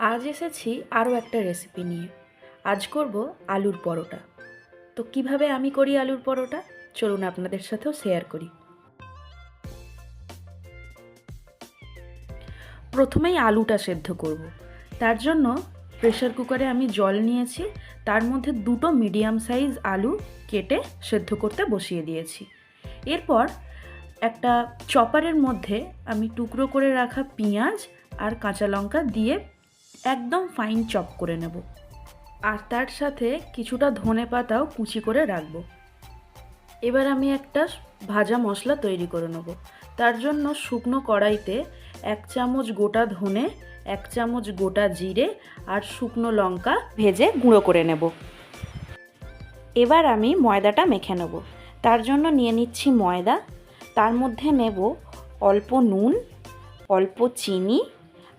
আজ এসেছি আরও একটা রেসিপি নিয়ে। আজ করব আলুর পরোটা। তো কীভাবে আমি করি আলুর পরোটা? চলুন আপনাদের সাথেও শেয়ার করি। প্রথমেই আলুটা সেদ্ধ করব। তার জন্য প্রেশার কুকারে আমি জল নিয়েছি। তার মধ্যে দুটো মিডিয়াম সাইজ আলু কেটে সেদ্ধ করতে বসিয়ে দিয়েছি। এরপর একটা চপারের মধ্যে আমি টুকরো করে রাখা পেঁয়াজ আর কাঁচা লঙ্কা দিয়ে একদম ফাইন চপ করে নেব। আর তার সাথে কিছুটা ধনে পাতাও কুচি করে রাখব। এবার আমি একটা ভাজা মশলা তৈরি করে নেব। তার জন্য শুকনো কড়াইতে এক চামচ গোটা ধনে, এক চামচ গোটা জিরে আর শুকনো লঙ্কা ভেজে গুঁড়ো করে নেব। এবার আমি ময়দাটা মেখে নেব। তার জন্য নিয়ে নিচ্ছি ময়দা। তার মধ্যে নেব অল্প নুন, অল্প চিনি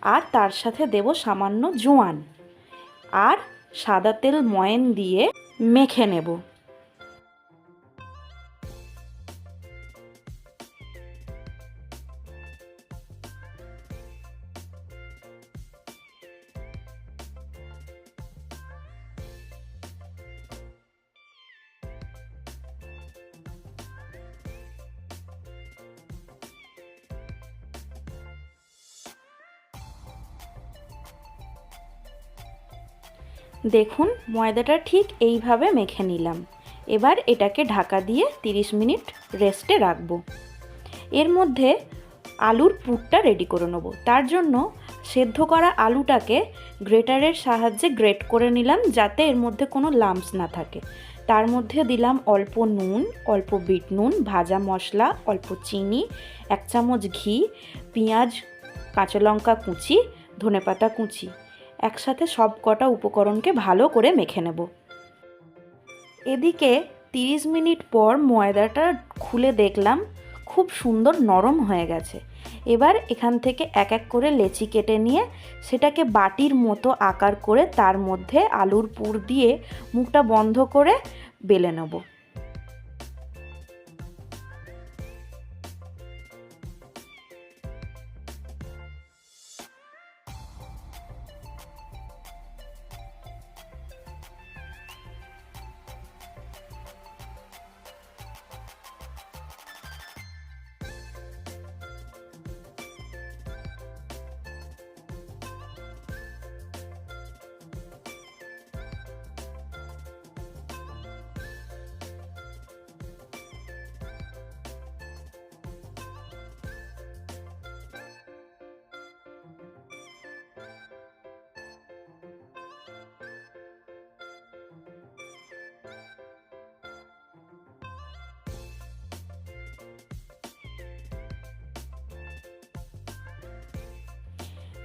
আর তার সাথে দেব সামান্য জোয়ান। আর সাদা তেল ময়েন দিয়ে মেখে নেব। দেখুন, ময়দাটা ঠিক এইভাবে মেখে নিলাম। এবার এটাকে ঢাকা দিয়ে 30 মিনিট রেস্টে রাখব। এর মধ্যে আলুর পুরটা রেডি করে নেব। তার জন্য সেদ্ধ করা আলুটাকে গ্রেটারের সাহায্যে গ্রেট করে নিলাম যাতে এর মধ্যে কোনো লাম্পস না থাকে। তার মধ্যে দিলাম অল্প নুন, অল্প বিট নুন, ভাজা মশলা, অল্প চিনি, এক চামচ ঘি, পেঁয়াজ, কাঁচা লঙ্কা কুচি, ধনেপাতা কুচি। একসাথে সব কটা উপকরণকে ভালো করে মেখে নেব। এদিকে 30 মিনিট পর ময়দাটা খুলে দেখলাম খুব সুন্দর নরম হয়ে গেছে। এবার এখান থেকে এক এক করে লেচি কেটে নিয়ে সেটাকে বাটির মতো আকার করে তার মধ্যে আলুর পুর দিয়ে মুখটা বন্ধ করে বেলে নেব।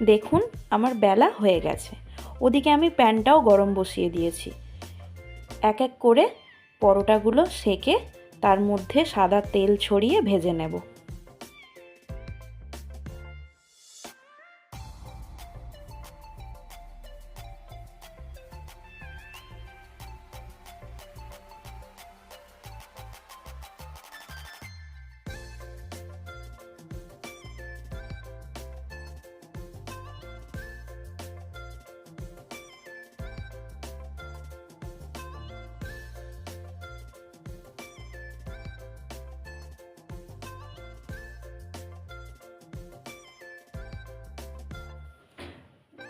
দেখুন, আমার বেলা হয়ে গেছে। ওদিকে আমি প্যানটাও গরম বসিয়ে দিয়েছি। এক এক করে পরোটাগুলো সেকে তার মধ্যে সাদা তেল ছড়িয়ে ভেজে নেব।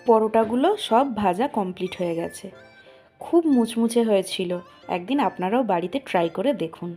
পরোটাগুলো সব ভাজা কমপ্লিট হয়ে গেছে। খুব মুচমুচে হয়েছিল। একদিন আপনারাও বাড়িতে ট্রাই করে দেখুন।